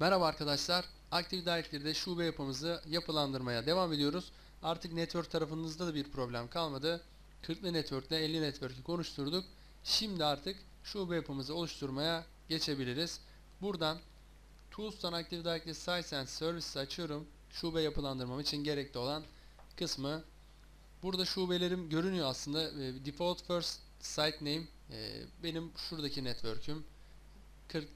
Merhaba arkadaşlar. Active Directory'de şube yapımızı yapılandırmaya devam ediyoruz. Artık network tarafınızda da bir problem kalmadı. 40'lı network ile 50 network'ü konuşturduk. Şimdi artık şube yapımızı oluşturmaya geçebiliriz. Buradan Tools'tan Active Directory Sites and Services açıyorum. Şube yapılandırmam için gerekli olan kısmı. Burada şubelerim görünüyor aslında. Ee, Default First Site Name e, benim şuradaki network'üm. 40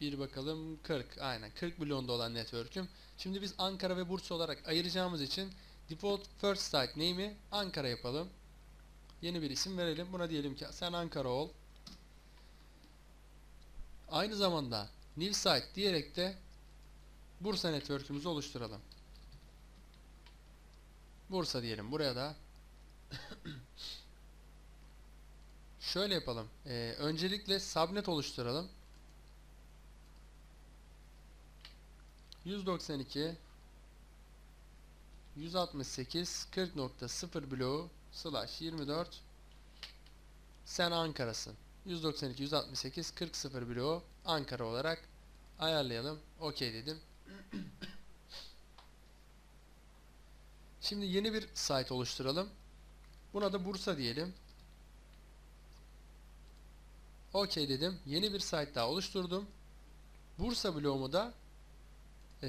bir bakalım 40 aynen 40 milyonda olan network'üm. Şimdi biz Ankara ve Bursa olarak ayıracağımız için default first site name'i Ankara yapalım. Yeni bir isim verelim. Buna diyelim ki sen Ankara ol. Aynı zamanda new site diyerek de Bursa network'ümüzü oluşturalım. Bursa diyelim buraya da. Şöyle yapalım. Ee, öncelikle subnet oluşturalım. 192 168 40.0 bloğu slash 24 sen Ankara'sın. 192 168 40 bloğu Ankara olarak ayarlayalım. OK dedim. Şimdi yeni bir site oluşturalım. Buna da Bursa diyelim. OK dedim. Yeni bir site daha oluşturdum. Bursa bloğumu da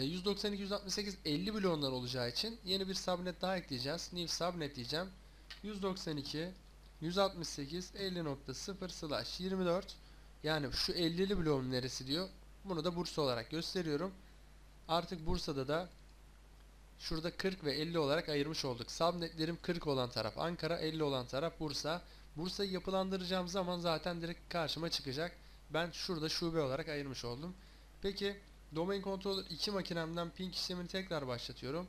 192 168 50 bloğundan olacağı için yeni bir subnet daha ekleyeceğiz. New subnet diyeceğim. 192 168 50.0 slash 24 yani şu 50'li bloğun neresi diyor. Bunu da Bursa olarak gösteriyorum. Artık Bursa'da da şurada 40 ve 50 olarak ayırmış olduk. Subnetlerim 40 olan taraf Ankara, 50 olan taraf Bursa. Bursa'yı yapılandıracağım zaman zaten direkt karşıma çıkacak. Ben şurada şube olarak ayırmış oldum. Peki Domain Controller 2 makinemden ping işlemini tekrar başlatıyorum.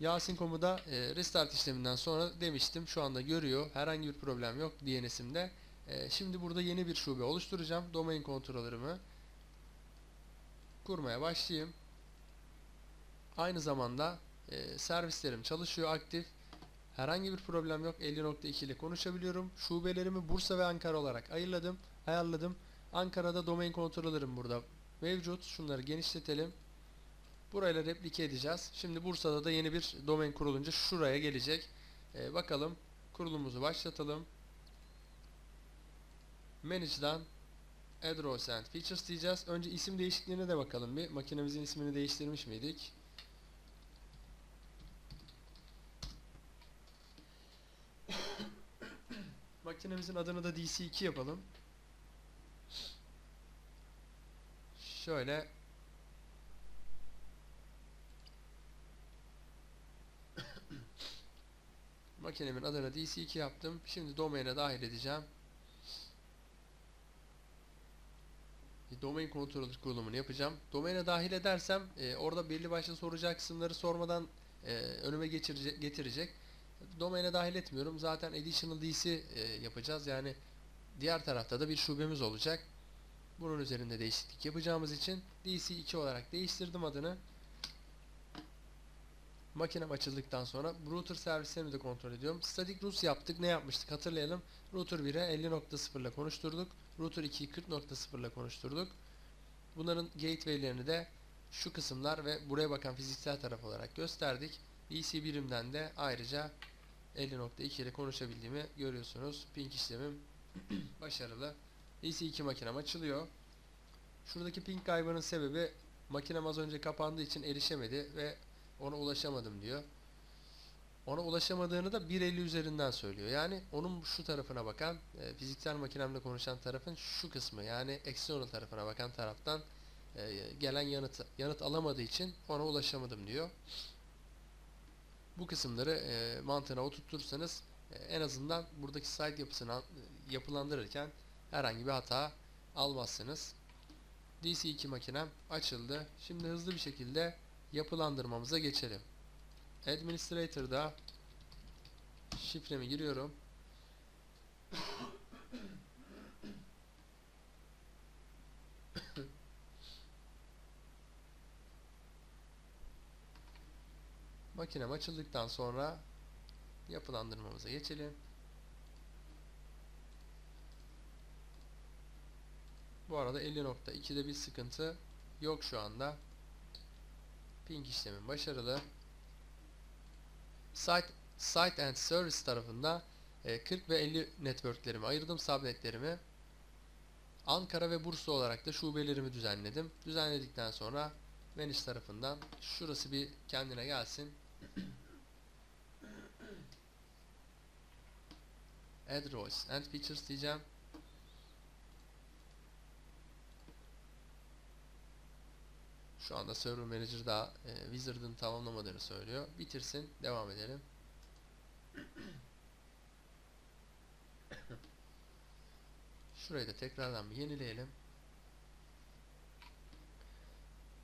Yasin.com'u da e, restart işleminden sonra demiştim. Şu anda görüyor. Herhangi bir problem yok DNS'imde. E, şimdi burada yeni bir şube oluşturacağım. Domain Controller'ımı kurmaya başlayayım. Aynı zamanda e, servislerim çalışıyor aktif. Herhangi bir problem yok. 50.2 ile konuşabiliyorum. Şubelerimi Bursa ve Ankara olarak ayırladım, ayarladım. Ankara'da domain kontrolörüm burada mevcut. Şunları genişletelim. Burayla replike edeceğiz. Şimdi Bursa'da da yeni bir domain kurulunca şuraya gelecek. Ee, bakalım kurulumuzu başlatalım. Manage'dan Address and Features diyeceğiz. Önce isim değişikliğine de bakalım bir. Makinemizin ismini değiştirmiş miydik? Makinemizin adını da DC2 yapalım. Şöyle Makinemin adını DC2 yaptım. Şimdi domaine dahil edeceğim. Domain controller kurulumunu yapacağım. Domaine dahil edersem e, orada belli başlı soracağı kısımları sormadan e, önüme geçirecek, getirecek. Domaine dahil etmiyorum. Zaten additional DC e, yapacağız. Yani diğer tarafta da bir şubemiz olacak. Bunun üzerinde değişiklik yapacağımız için DC2 olarak değiştirdim adını. Makinem açıldıktan sonra router servislerini de kontrol ediyorum. Static routes yaptık. Ne yapmıştık hatırlayalım. Router 1'e 50.0 ile konuşturduk. Router 2'yi 40.0 ile konuşturduk. Bunların gateway'lerini de şu kısımlar ve buraya bakan fiziksel taraf olarak gösterdik. DC birimden de ayrıca 50.2 ile konuşabildiğimi görüyorsunuz. Ping işlemim başarılı. DC2 makinem açılıyor. Şuradaki ping kaybının sebebi makinem az önce kapandığı için erişemedi ve ona ulaşamadım diyor. Ona ulaşamadığını da 1.50 üzerinden söylüyor. Yani onun şu tarafına bakan, e, fiziksel makinemle konuşan tarafın şu kısmı yani external tarafına bakan taraftan e, gelen yanıt yanıt alamadığı için ona ulaşamadım diyor. Bu kısımları e, mantığına oturtursanız e, en azından buradaki site yapısını yapılandırırken herhangi bir hata almazsınız. DC2 makinem açıldı. Şimdi hızlı bir şekilde yapılandırmamıza geçelim. Administrator'da şifremi giriyorum. Makinem açıldıktan sonra yapılandırmamıza geçelim. Bu arada 50.2'de bir sıkıntı yok şu anda. Ping işlemim başarılı. Site, site and Service tarafında e, 40 ve 50 networklerimi ayırdım subnetlerimi. Ankara ve Bursa olarak da şubelerimi düzenledim. Düzenledikten sonra Venice tarafından şurası bir kendine gelsin. Add roles and features diyeceğim. Şu anda Server Manager daha e, Wizard'ın tamamlamadığını söylüyor. Bitirsin. Devam edelim. Şurayı da tekrardan bir yenileyelim.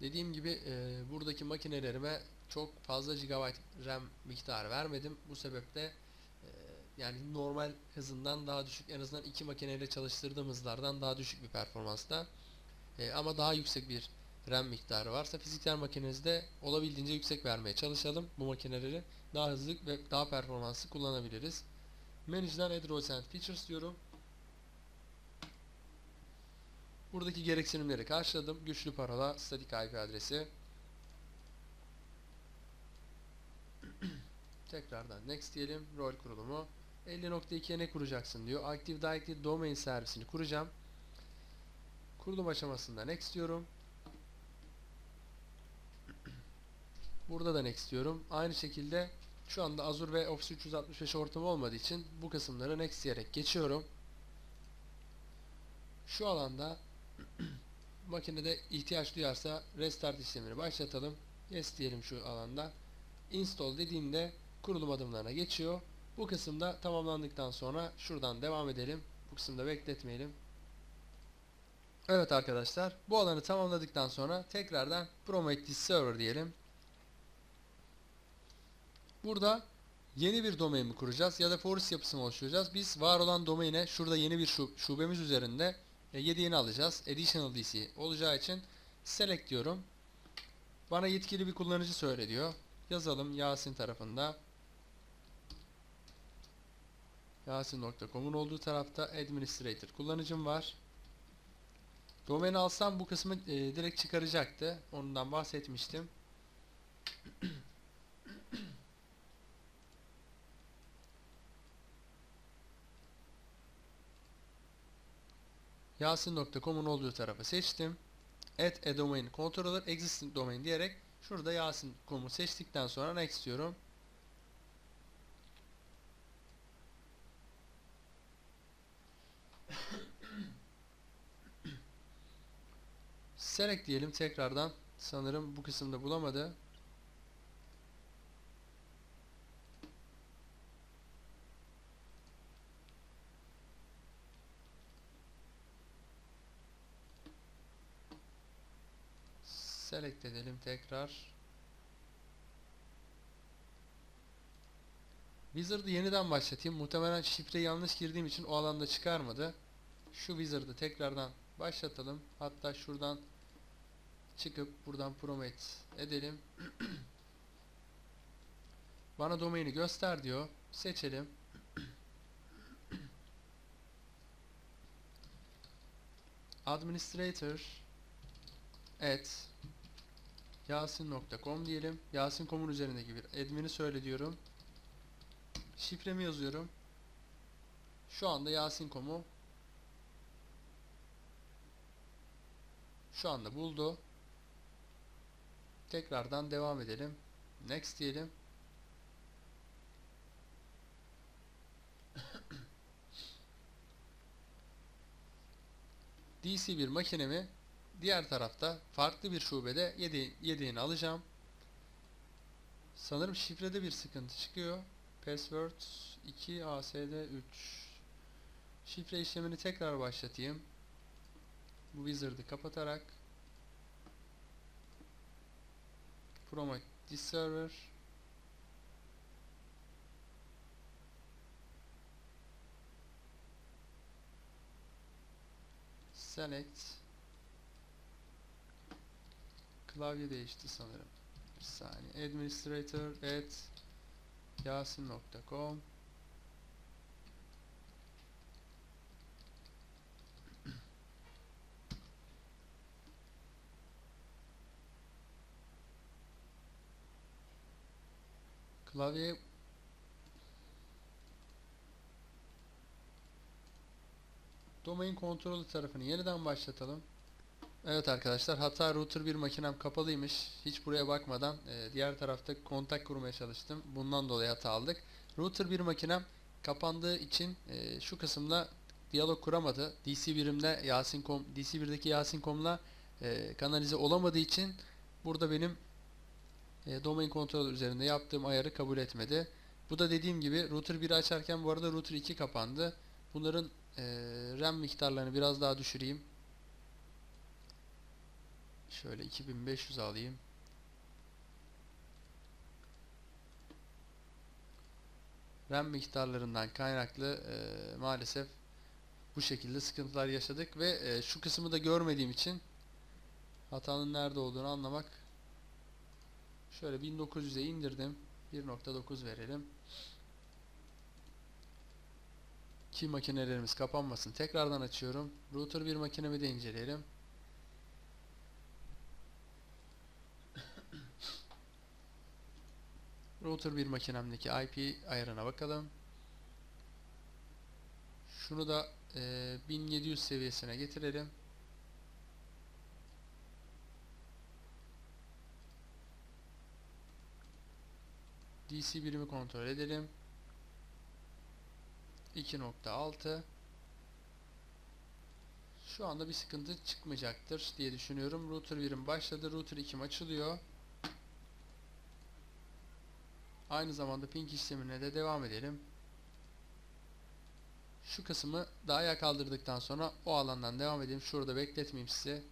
Dediğim gibi e, buradaki makinelerime çok fazla GB RAM miktarı vermedim. Bu sebeple e, yani normal hızından daha düşük en azından iki makineyle çalıştırdığım hızlardan daha düşük bir performansta e, ama daha yüksek bir RAM miktarı varsa fiziksel makinenizde olabildiğince yüksek vermeye çalışalım. Bu makineleri daha hızlı ve daha performanslı kullanabiliriz. Manage'den Add Roles Features diyorum. Buradaki gereksinimleri karşıladım. Güçlü parola, statik IP adresi. Tekrardan next diyelim. Rol kurulumu. 50.2'ye ne kuracaksın diyor. Active Directory Domain servisini kuracağım. Kurulum aşamasında next diyorum. Burada da next diyorum. Aynı şekilde şu anda Azure ve Office 365 ortamı olmadığı için bu kısımları next diyerek geçiyorum. Şu alanda makinede ihtiyaç duyarsa restart işlemini başlatalım. Yes diyelim şu alanda. Install dediğimde kurulum adımlarına geçiyor. Bu kısımda tamamlandıktan sonra şuradan devam edelim. Bu kısımda bekletmeyelim. Evet arkadaşlar bu alanı tamamladıktan sonra tekrardan Prometheus Server diyelim. Burada yeni bir domain mi kuracağız ya da forest yapısı mı oluşturacağız? Biz var olan domaine şurada yeni bir şub şubemiz üzerinde e, 7 yeni alacağız. Additional DC olacağı için select diyorum. Bana yetkili bir kullanıcı söyle diyor. Yazalım Yasin tarafında. Yasin.com'un olduğu tarafta administrator kullanıcım var. Domain alsam bu kısmı e, direkt çıkaracaktı. Ondan bahsetmiştim. Yasin.com'un olduğu tarafı seçtim. Add a domain controller existing domain diyerek şurada Yasin.com'u seçtikten sonra next diyorum. Select diyelim tekrardan. Sanırım bu kısımda bulamadı. Select edelim tekrar. Wizard'ı yeniden başlatayım. Muhtemelen şifreyi yanlış girdiğim için o alanda çıkarmadı. Şu Wizard'ı tekrardan başlatalım. Hatta şuradan çıkıp buradan promete edelim. Bana domaini göster diyor. Seçelim. Administrator at yasin.com diyelim. Yasin.com'un üzerindeki bir admin'i söyle diyorum. Şifremi yazıyorum. Şu anda Yasin.com'u şu anda buldu. Tekrardan devam edelim. Next diyelim. DC bir makinemi diğer tarafta farklı bir şubede yedi, yedeğini alacağım. Sanırım şifrede bir sıkıntı çıkıyor. Password 2 ASD 3 Şifre işlemini tekrar başlatayım. Bu wizard'ı kapatarak Promote this server Select Klavye değişti sanırım. Bir saniye. Administrator at yasin.com Klavye Domain kontrolü tarafını yeniden başlatalım. Evet arkadaşlar hata router bir makinem kapalıymış. Hiç buraya bakmadan e, diğer tarafta kontak kurmaya çalıştım. Bundan dolayı hata aldık. Router bir makinem kapandığı için e, şu kısımda diyalog kuramadı. DC1'imde Yasin.com, DC1'deki Yasin.com'la e, kanalize olamadığı için burada benim e, domain kontrol üzerinde yaptığım ayarı kabul etmedi. Bu da dediğim gibi router 1'i açarken bu arada router 2 kapandı. Bunların e, RAM miktarlarını biraz daha düşüreyim. Şöyle 2500 alayım. RAM miktarlarından kaynaklı e, maalesef bu şekilde sıkıntılar yaşadık ve e, şu kısmı da görmediğim için hatanın nerede olduğunu anlamak. Şöyle 1900'e indirdim. 1.9 verelim. Ki makinelerimiz kapanmasın. Tekrardan açıyorum. Router bir makinemi de inceleyelim router bir makinemdeki IP ayarına bakalım şunu da e, 1700 seviyesine getirelim DC birimi kontrol edelim. 2.6 Şu anda bir sıkıntı çıkmayacaktır diye düşünüyorum. Router birim başladı. Router 2'm açılıyor. Aynı zamanda ping işlemine de devam edelim. Şu kısmı da ayağa kaldırdıktan sonra o alandan devam edelim. Şurada bekletmeyeyim sizi.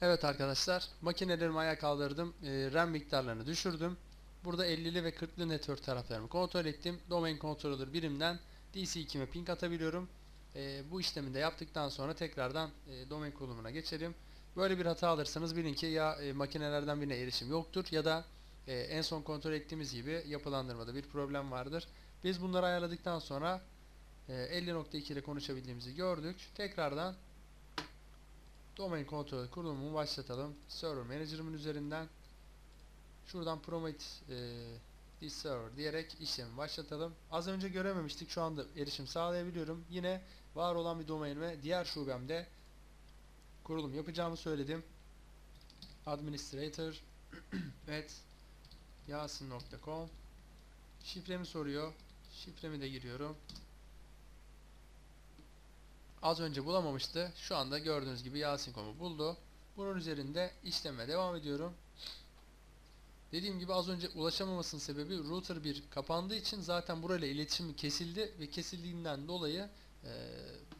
Evet arkadaşlar makinelerimi ayağa kaldırdım. Ee, RAM miktarlarını düşürdüm. Burada 50'li ve 40'lı network taraflarımı kontrol ettim. Domain controller birimden DC2'me ping atabiliyorum. E, bu işlemi de yaptıktan sonra tekrardan e, domain kurulumuna geçelim. Böyle bir hata alırsanız bilin ki ya e, makinelerden birine erişim yoktur ya da e, en son kontrol ettiğimiz gibi yapılandırmada bir problem vardır. Biz bunları ayarladıktan sonra e, 50.2 ile konuşabildiğimizi gördük. Tekrardan domain kontrol kurulumunu başlatalım. Server Manager'ımın üzerinden Şuradan Promate e, this server diyerek işlemi başlatalım. Az önce görememiştik. Şu anda erişim sağlayabiliyorum. Yine var olan bir domainime diğer şubemde kurulum yapacağımı söyledim. Administrator evet yasin.com Şifremi soruyor. Şifremi de giriyorum. Az önce bulamamıştı. Şu anda gördüğünüz gibi Yasin.com'u buldu. Bunun üzerinde işleme devam ediyorum. Dediğim gibi az önce ulaşamamasının sebebi router 1 kapandığı için zaten burayla iletişimi kesildi ve kesildiğinden dolayı e,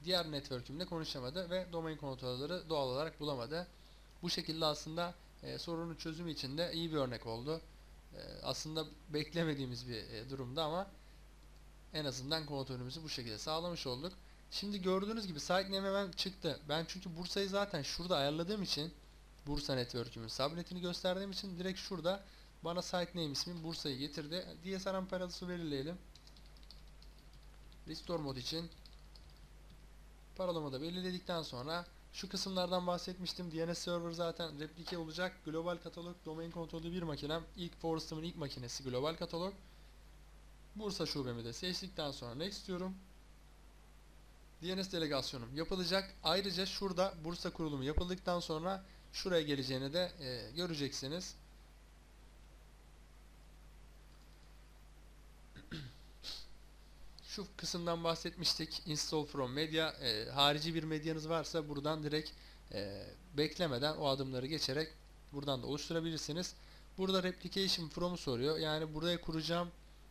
diğer network'ümle konuşamadı ve domain kontrolleri doğal olarak bulamadı. Bu şekilde aslında e, sorunun çözümü için de iyi bir örnek oldu. E, aslında beklemediğimiz bir e, durumda ama en azından kontrolümüzü bu şekilde sağlamış olduk. Şimdi gördüğünüz gibi sitename hemen çıktı. Ben çünkü Bursa'yı zaten şurada ayarladığım için Bursa network'ümün subnetini gösterdiğim için direkt şurada bana site name ismi Bursa'yı getirdi. DSRM parası belirleyelim. Restore mod için paralamayı da belirledikten sonra şu kısımlardan bahsetmiştim. DNS server zaten replike olacak. Global katalog domain kontrolü bir makinem. İlk Forest'ımın ilk makinesi global katalog. Bursa şubemi de seçtikten sonra next diyorum. DNS delegasyonum yapılacak. Ayrıca şurada Bursa kurulumu yapıldıktan sonra şuraya geleceğini de e, göreceksiniz. Şu kısımdan bahsetmiştik. Install from media. E, harici bir medyanız varsa buradan direkt e, beklemeden o adımları geçerek buradan da oluşturabilirsiniz. Burada replication from'u soruyor. Yani buraya kuracağım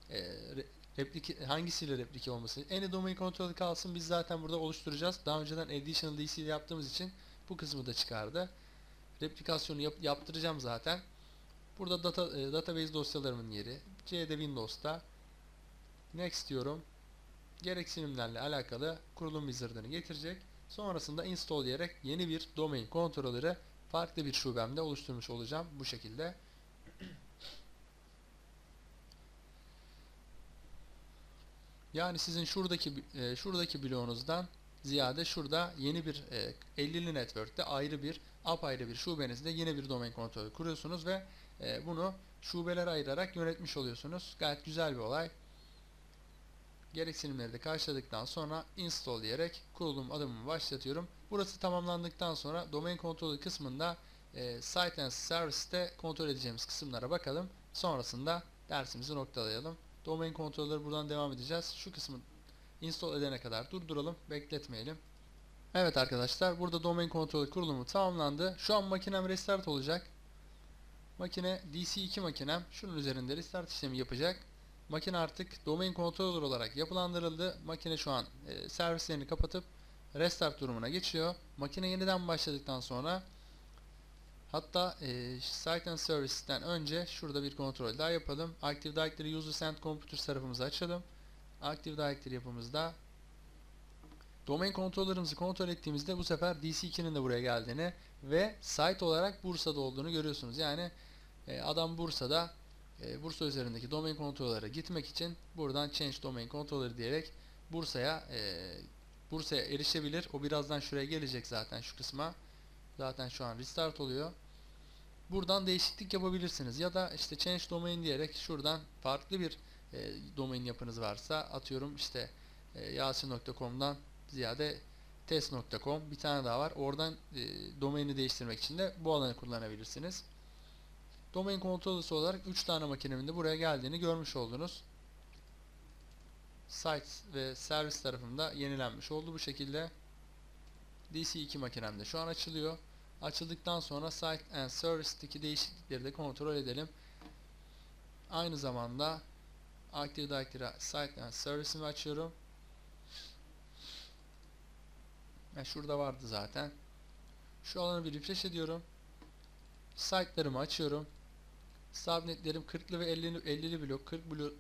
e, replike, hangisiyle replike olması. Any domain kontrolü kalsın. Biz zaten burada oluşturacağız. Daha önceden additional DC ile yaptığımız için bu kısmı da çıkardı. Replikasyonu yap, yaptıracağım zaten. Burada data, e, database dosyalarımın yeri. C'de Windows'ta. Next diyorum gereksinimlerle alakalı kurulum wizard'ını getirecek. Sonrasında install diyerek yeni bir domain kontrolörü farklı bir şubemde oluşturmuş olacağım bu şekilde. Yani sizin şuradaki e, şuradaki bloğunuzdan ziyade şurada yeni bir e, 50'li network'te ayrı bir apayrı bir şubenizde yine bir domain kontrolü kuruyorsunuz ve e, bunu şubelere ayırarak yönetmiş oluyorsunuz. Gayet güzel bir olay. Gereksinimleri de karşıladıktan sonra install diyerek kurulum adımımı başlatıyorum. Burası tamamlandıktan sonra domain kontrolü kısmında e, site and service'te kontrol edeceğimiz kısımlara bakalım. Sonrasında dersimizi noktalayalım. Domain kontrolleri buradan devam edeceğiz. Şu kısmı install edene kadar durduralım, bekletmeyelim. Evet arkadaşlar, burada domain kontrolü kurulumu tamamlandı. Şu an makinem restart olacak. Makine DC2 makinem şunun üzerinde restart işlemi yapacak. Makine artık domain controller olarak yapılandırıldı. Makine şu an e, servislerini kapatıp restart durumuna geçiyor. Makine yeniden başladıktan sonra hatta e, Site and Service'den önce şurada bir kontrol daha yapalım. Active Directory Users and Computers tarafımızı açalım. Active Directory yapımızda domain kontrollerimizi kontrol ettiğimizde bu sefer DC2'nin de buraya geldiğini ve site olarak Bursa'da olduğunu görüyorsunuz. Yani e, adam Bursa'da e, Bursa üzerindeki domain kontrollere gitmek için buradan change domain controller diyerek Bursa'ya e, Bursa'ya erişebilir. O birazdan şuraya gelecek zaten şu kısma. Zaten şu an restart oluyor. Buradan değişiklik yapabilirsiniz ya da işte change domain diyerek şuradan farklı bir e, domain yapınız varsa atıyorum işte e, yasin.com'dan ziyade test.com bir tane daha var. Oradan e, domaini değiştirmek için de bu alanı kullanabilirsiniz. Domain kontrolüsü olarak 3 tane makinemin de buraya geldiğini görmüş oldunuz. Site ve servis tarafında yenilenmiş oldu bu şekilde. DC2 makinem de şu an açılıyor. Açıldıktan sonra Site and Service'deki değişiklikleri de kontrol edelim. Aynı zamanda Active Directory Site and Service'imi açıyorum. Yani şurada vardı zaten. Şu alanı bir refresh ediyorum. Site'larımı açıyorum. Subnetlerim 40'lı ve 50'li 50'li blok 40 blok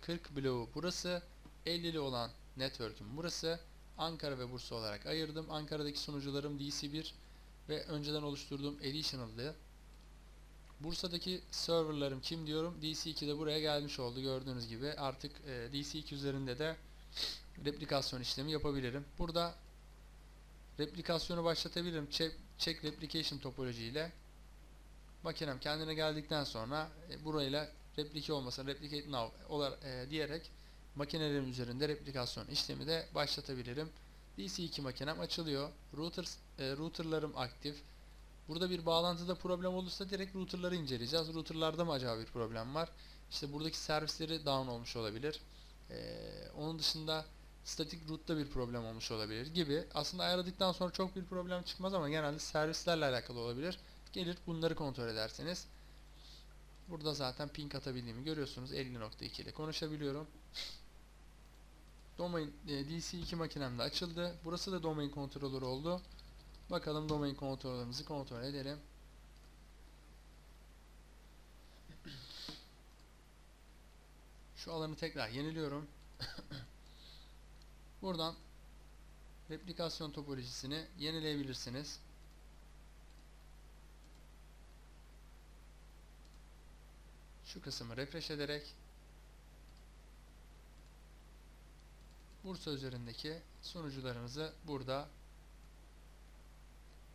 40 bloğu burası. 50'li olan network'üm burası. Ankara ve Bursa olarak ayırdım. Ankara'daki sunucularım DC1 ve önceden oluşturduğum additional'dı. Bursa'daki serverlarım kim diyorum? DC2 de buraya gelmiş oldu gördüğünüz gibi. Artık e, DC2 üzerinde de replikasyon işlemi yapabilirim. Burada replikasyonu başlatabilirim. Check, check replication topoloji ile. Makinem kendine geldikten sonra e, burayla replike olmasın, replicate now olar, e, diyerek makinelerim üzerinde replikasyon işlemi de başlatabilirim. DC2 makinem açılıyor. Router, e, routerlarım aktif. Burada bir bağlantıda problem olursa direkt routerları inceleyeceğiz. Routerlarda mı acaba bir problem var? İşte buradaki servisleri down olmuş olabilir. E, onun dışında static root'ta bir problem olmuş olabilir gibi. Aslında ayarladıktan sonra çok bir problem çıkmaz ama genelde servislerle alakalı olabilir. Gelir bunları kontrol ederseniz. Burada zaten ping atabildiğimi görüyorsunuz. 50.2 ile konuşabiliyorum. Domain e, DC2 makinemde açıldı. Burası da domain controller oldu. Bakalım domain kontrollerimizi kontrol edelim. Şu alanı tekrar yeniliyorum. Buradan replikasyon topolojisini yenileyebilirsiniz. Şu kısmı refresh ederek Bursa üzerindeki sunucularınızı burada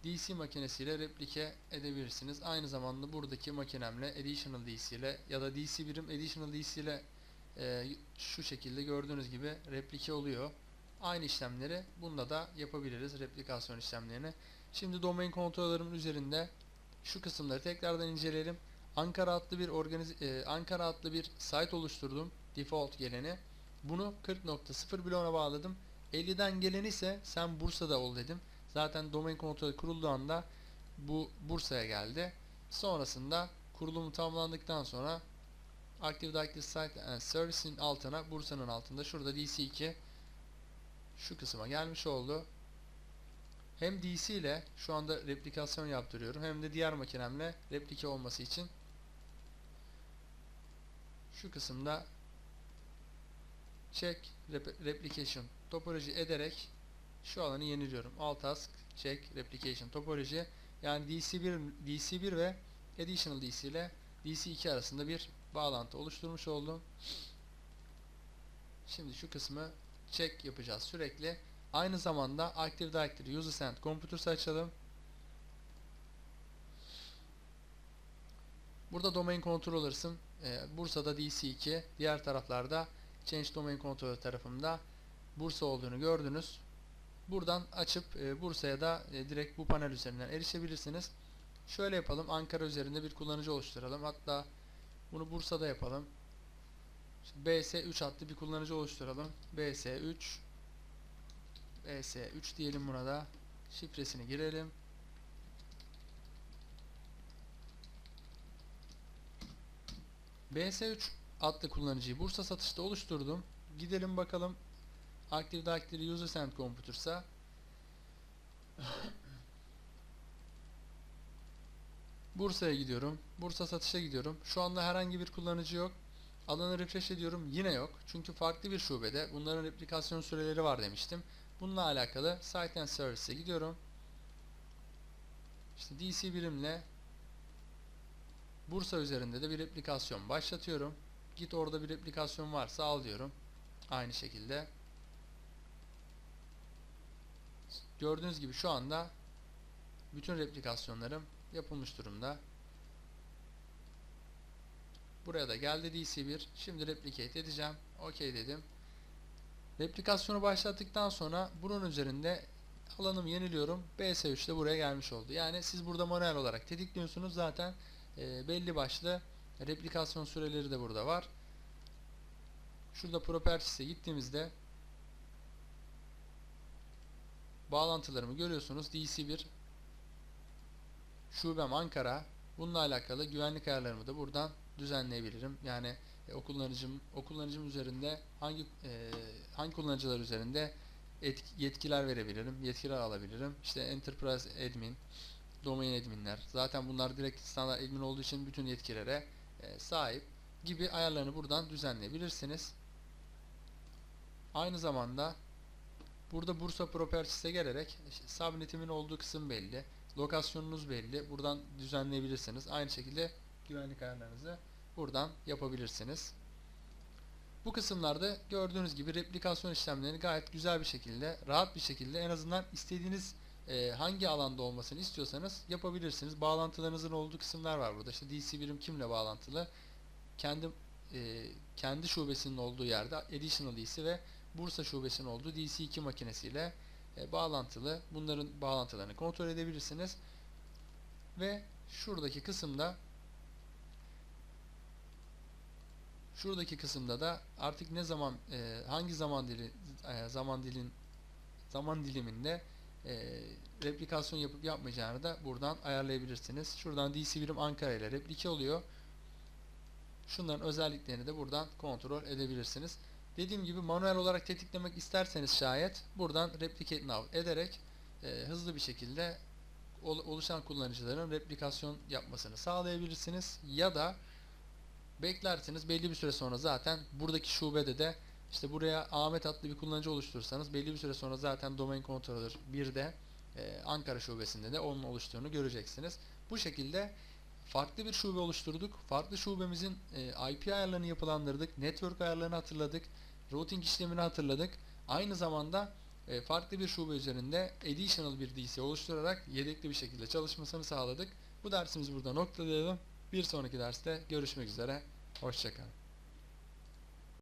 DC makinesiyle replike edebilirsiniz. Aynı zamanda buradaki makinemle additional DC ile ya da DC birim additional DC ile e, şu şekilde gördüğünüz gibi replike oluyor. Aynı işlemleri bunda da yapabiliriz replikasyon işlemlerini. Şimdi domain kontrolörümün üzerinde şu kısımları tekrardan inceleyelim. Ankara adlı bir organiz e, Ankara adlı bir site oluşturdum. Default geleni. Bunu 40.0 bloğuna bağladım. 50'den geleni ise sen Bursa'da ol dedim. Zaten domain kontrolü kurulduğu anda bu Bursa'ya geldi. Sonrasında kurulumu tamamlandıktan sonra Active Directory Site and Service'in altına Bursa'nın altında şurada DC2 şu kısma gelmiş oldu. Hem DC ile şu anda replikasyon yaptırıyorum hem de diğer makinemle replike olması için şu kısımda check rep replication topoloji ederek şu alanı yeniliyorum. Alt task check replication topoloji yani DC1 DC1 ve additional DC ile DC2 arasında bir bağlantı oluşturmuş oldum. Şimdi şu kısmı check yapacağız sürekli. Aynı zamanda Active Directory User Send Computers açalım. Burada Domain Controllers'ın e, Bursa'da DC2, diğer taraflarda Change Domain Controller tarafında Bursa olduğunu gördünüz. Buradan açıp e, Bursa'ya da e, direkt bu panel üzerinden erişebilirsiniz. Şöyle yapalım. Ankara üzerinde bir kullanıcı oluşturalım. Hatta bunu Bursa'da yapalım. İşte BS3 adlı bir kullanıcı oluşturalım. BS3 BS3 diyelim buna da. Şifresini girelim. BS3 adlı kullanıcıyı Bursa satışta oluşturdum. Gidelim bakalım Active Directory User Send Computers'a Bursa'ya gidiyorum. Bursa satışa gidiyorum. Şu anda herhangi bir kullanıcı yok. Alanı refresh ediyorum. Yine yok. Çünkü farklı bir şubede. Bunların replikasyon süreleri var demiştim. Bununla alakalı Site and Service'e gidiyorum. İşte DC birimle Bursa üzerinde de bir replikasyon başlatıyorum. Git orada bir replikasyon varsa al diyorum. Aynı şekilde. Gördüğünüz gibi şu anda bütün replikasyonlarım yapılmış durumda. Buraya da geldi DC1. Şimdi replicate edeceğim. OK dedim. Replikasyonu başlattıktan sonra bunun üzerinde alanımı yeniliyorum. BS3 de buraya gelmiş oldu. Yani siz burada manuel olarak tetikliyorsunuz. Zaten e, belli başlı replikasyon süreleri de burada var. Şurada Properties'e gittiğimizde bağlantılarımı görüyorsunuz. DC1 Şubem Ankara. Bununla alakalı güvenlik ayarlarımı da buradan düzenleyebilirim. Yani e, o kullanıcım o kullanıcım üzerinde hangi e, hangi kullanıcılar üzerinde etki, yetkiler verebilirim, yetkiler alabilirim. İşte Enterprise Admin, Domain Adminler. Zaten bunlar direkt standart admin olduğu için bütün yetkilere e, sahip gibi ayarlarını buradan düzenleyebilirsiniz. Aynı zamanda burada Bursa Properties'e gelerek işte, subnetimin olduğu kısım belli. Lokasyonunuz belli. Buradan düzenleyebilirsiniz. Aynı şekilde güvenlik ayarlarınızı buradan yapabilirsiniz. Bu kısımlarda gördüğünüz gibi replikasyon işlemlerini gayet güzel bir şekilde, rahat bir şekilde en azından istediğiniz e, hangi alanda olmasını istiyorsanız yapabilirsiniz. Bağlantılarınızın olduğu kısımlar var burada. İşte DC birim kimle bağlantılı? Kendi e, kendi şubesinin olduğu yerde Additional DC ve Bursa şubesinin olduğu DC2 makinesiyle e, bağlantılı. Bunların bağlantılarını kontrol edebilirsiniz. Ve şuradaki kısımda şuradaki kısımda da artık ne zaman e, hangi zaman dili e, zaman dilin zaman diliminde e, replikasyon yapıp yapmayacağını da buradan ayarlayabilirsiniz. Şuradan DC birim Ankara ile replike oluyor. Şunların özelliklerini de buradan kontrol edebilirsiniz. Dediğim gibi manuel olarak tetiklemek isterseniz şayet buradan replicate now ederek e, hızlı bir şekilde ol, oluşan kullanıcıların replikasyon yapmasını sağlayabilirsiniz. Ya da beklersiniz belli bir süre sonra zaten buradaki şubede de işte buraya Ahmet adlı bir kullanıcı oluşturursanız belli bir süre sonra zaten domain controller 1'de e, Ankara şubesinde de onun oluştuğunu göreceksiniz. Bu şekilde farklı bir şube oluşturduk. Farklı şubemizin e, IP ayarlarını yapılandırdık. Network ayarlarını hatırladık. Routing işlemini hatırladık. Aynı zamanda e, farklı bir şube üzerinde additional bir DC oluşturarak yedekli bir şekilde çalışmasını sağladık. Bu dersimizi burada noktalayalım. Bir sonraki derste görüşmek üzere. Hoşçakalın.